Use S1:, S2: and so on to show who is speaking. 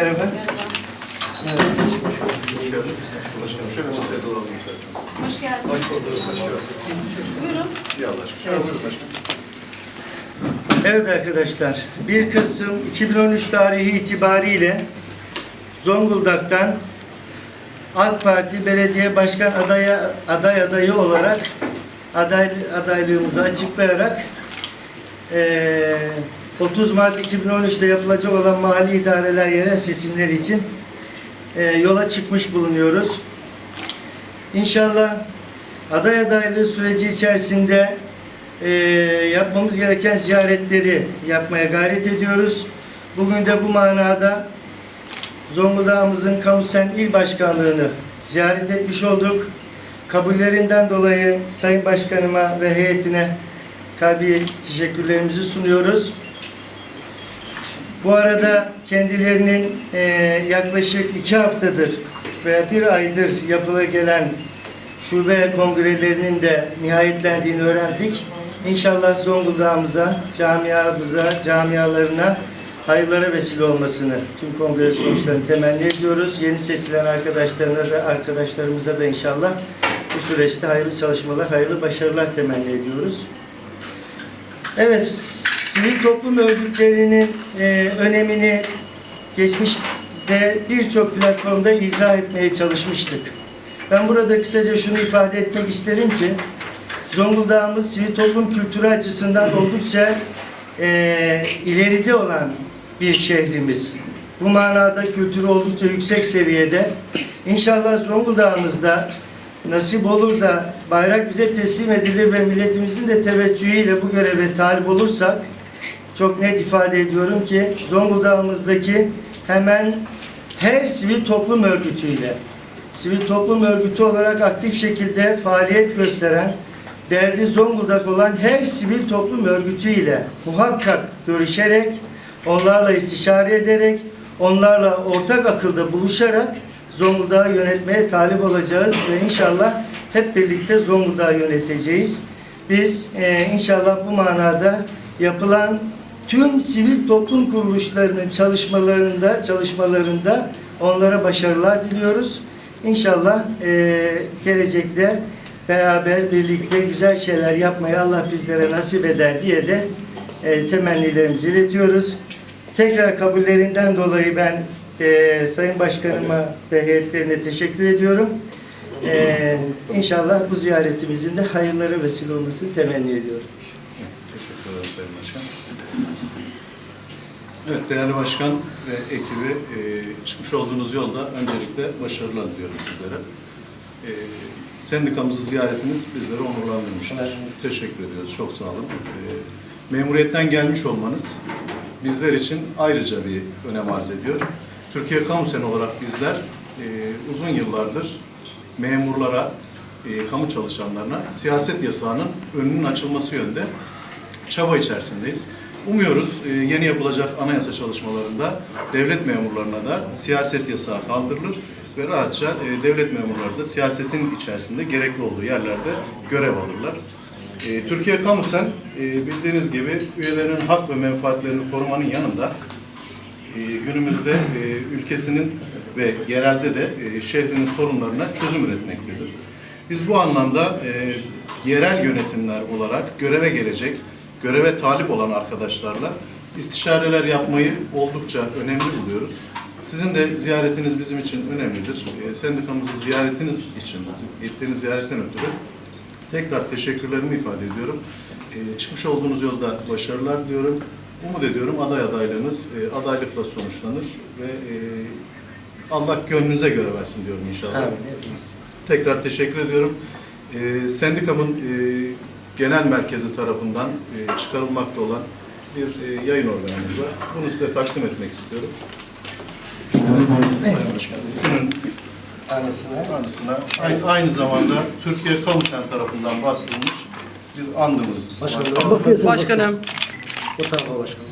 S1: Merhaba.
S2: Hoş geldiniz.
S3: Hoş geldiniz.
S2: Hoş bulduk. Başkanım.
S3: Buyurun.
S2: İyi Allah.
S1: Evet arkadaşlar, 1 Kasım 2013 tarihi itibariyle Zonguldak'tan AK Parti Belediye Başkan adaya, aday adayı olarak aday, adaylığımızı açıklayarak eee, 30 Mart 2013'te yapılacak olan mahalli idareler yerel seçimleri için eee, yola çıkmış bulunuyoruz. İnşallah aday adaylığı süreci içerisinde eee, yapmamız gereken ziyaretleri yapmaya gayret ediyoruz. Bugün de bu manada Zonguldak'ımızın Kamusen İl Başkanlığı'nı ziyaret etmiş olduk. Kabullerinden dolayı Sayın Başkanıma ve heyetine kalbi teşekkürlerimizi sunuyoruz. Bu arada kendilerinin eee, yaklaşık iki haftadır ve bir aydır yapıla gelen şube kongrelerinin de nihayetlendiğini öğrendik. İnşallah Zonguldak'ımıza, camiamıza, camialarına hayırlara vesile olmasını tüm kongre sonuçlarını temenni ediyoruz. Yeni seçilen arkadaşlarına da arkadaşlarımıza da inşallah bu süreçte hayırlı çalışmalar, hayırlı başarılar temenni ediyoruz. Evet, sivil toplum örgütlerinin e, önemini geçmişte birçok platformda izah etmeye çalışmıştık. Ben burada kısaca şunu ifade etmek isterim ki, Zonguldak'ımız sivil toplum kültürü açısından oldukça e, ileride olan bir şehrimiz. Bu manada kültürü oldukça yüksek seviyede. İnşallah Zonguldak'ımızda nasip olur da bayrak bize teslim edilir ve milletimizin de teveccühüyle bu göreve talip olursak çok net ifade ediyorum ki Zonguldak'ımızdaki hemen her sivil toplum örgütüyle sivil toplum örgütü olarak aktif şekilde faaliyet gösteren derdi Zonguldak olan her sivil toplum örgütüyle muhakkak görüşerek, onlarla istişare ederek, onlarla ortak akılda buluşarak Zonguldak'ı yönetmeye talip olacağız ve inşallah hep birlikte Zonguldak'ı yöneteceğiz. Biz e, inşallah bu manada yapılan tüm sivil toplum kuruluşlarının çalışmalarında çalışmalarında onlara başarılar diliyoruz. İnşallah e, gelecekte beraber birlikte güzel şeyler yapmayı Allah bizlere nasip eder diye de e, temennilerimizi iletiyoruz. Tekrar kabullerinden dolayı ben e, Sayın Başkanıma ve heyetlerine teşekkür ediyorum. E, inşallah bu ziyaretimizin de hayırlara vesile olmasını temenni ediyorum.
S2: Sayın Başkan. Evet, değerli başkan ve ekibi e, çıkmış olduğunuz yolda öncelikle başarılar diliyorum sizlere. E, sendikamızı ziyaretiniz bizleri onurlandırmıştır.
S1: Evet.
S2: Teşekkür ediyoruz, çok sağ olun. E, memuriyetten gelmiş olmanız bizler için ayrıca bir önem arz ediyor. Türkiye Kamu Seni olarak bizler e, uzun yıllardır memurlara, e, kamu çalışanlarına siyaset yasağının önünün açılması yönde çaba içerisindeyiz. Umuyoruz e, yeni yapılacak anayasa çalışmalarında devlet memurlarına da siyaset yasağı kaldırılır ve rahatça e, devlet memurları da siyasetin içerisinde gerekli olduğu yerlerde görev alırlar. E, Türkiye Kamusen bildiğiniz gibi üyelerin hak ve menfaatlerini korumanın yanında günümüzde ülkesinin ve yerelde de şehrinin sorunlarına çözüm üretmektedir. Biz bu anlamda yerel yönetimler olarak göreve gelecek, göreve talip olan arkadaşlarla istişareler yapmayı oldukça önemli buluyoruz. Sizin de ziyaretiniz bizim için önemlidir. E, sendikamızı ziyaretiniz için, gittiğiniz ziyaretten ötürü tekrar teşekkürlerimi ifade ediyorum. E, çıkmış olduğunuz yolda başarılar diliyorum. Umut ediyorum aday adaylığınız e, adaylıkla sonuçlanır ve e, Allah gönlünüze göre versin diyorum inşallah. Tekrar teşekkür ediyorum. E, sendikamın e, genel merkezi tarafından e, çıkarılmakta olan bir e, yayın organımız var. Bunu size takdim etmek istiyorum. Sayın Başkanım. Günün
S1: Anısına.
S2: anısına aynı, aynı zamanda Türkiye Kamusen tarafından bastırılmış bir andımız. var.
S4: Başkanım.
S1: Bu tarafa başkanım.